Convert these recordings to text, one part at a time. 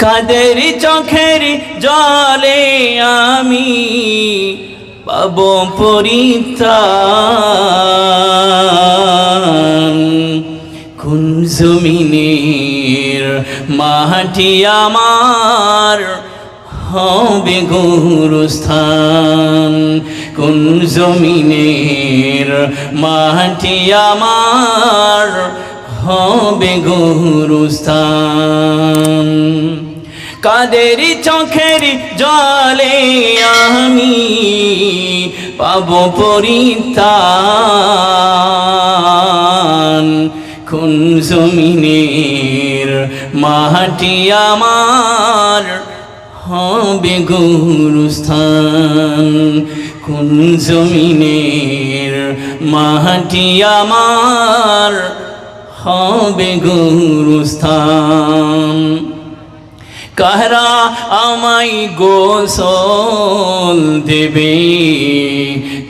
কাদের চোখের জলে আমি পাব পরিত্রাণ? কোন জমিনের মাটি আমার হবে গুরুস্থান? কোন জমিনের মাটি আমার হবে গুরুস্থান? কাদের চোখের জলে আমি পাব পরিত্রাণ। কোন জমিনের মাটি আমার হবে গুরুস্থান। কোন জমিনের মাটি আমার হবে গুরুস্থান। কাহরা আমাই গোসল দেবে,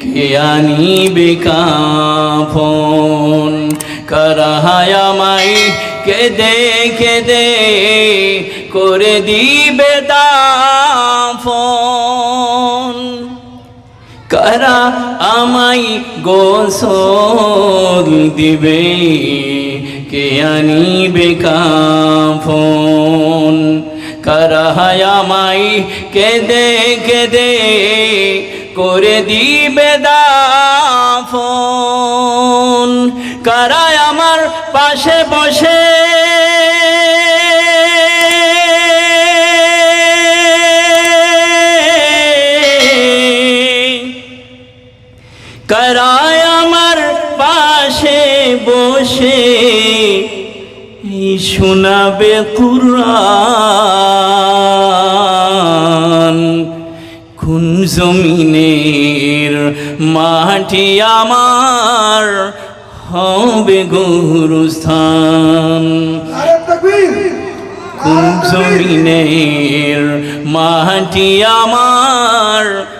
কে আনিবে কাফন? কারাহায় আমাই কেদে কেদে করে দিবে দাফন। কারা আমাই গোসল দিবে, কে আনিবে কাফন? কারা আমাই কেদে কেদে করে দিবে দাফন শোনাবে কুরআন। কোন জমিনের মাটি আমার হবে গুরুস্থান? কোন জমিনের মাটি আমার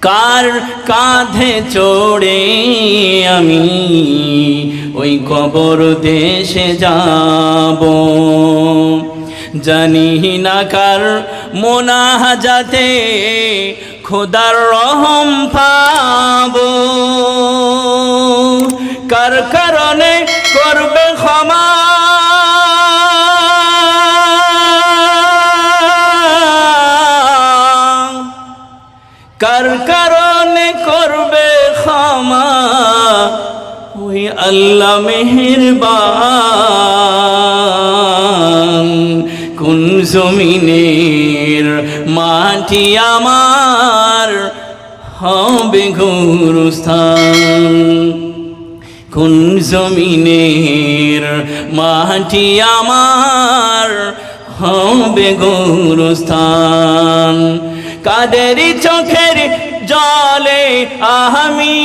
কার কাঁধে চড়ে আমি? ওই কবর দেশে যাব। জানি না কার মোনাহাজাতে খোদার রহম পাব। কার কারণে করবে ক্ষমা কার কারণে করবে ক্ষমা? ওই আল্লাহ মেহেরবান। কোন জমিনের মাটি আমার হবে গুরুস্থান? কোন জমিনের মাটি আমার হবে গুরুস্থান? কাদের চোখের জলে আমি?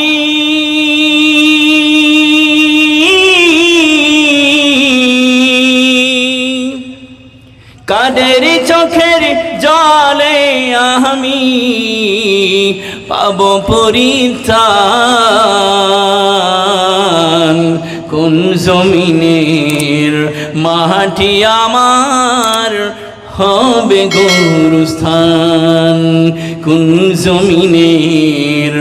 কাদের চোখের জলে আমি? পাব পরিত্রাণ। কোন জমিনের মাটি আমার? হবে গুরুস্থান। কোন জমিনের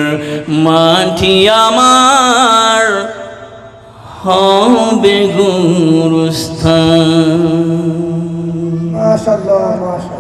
মাটি আমার হবে গুরুস্থান। মাশাআল্লাহ মাশাআল্লাহ।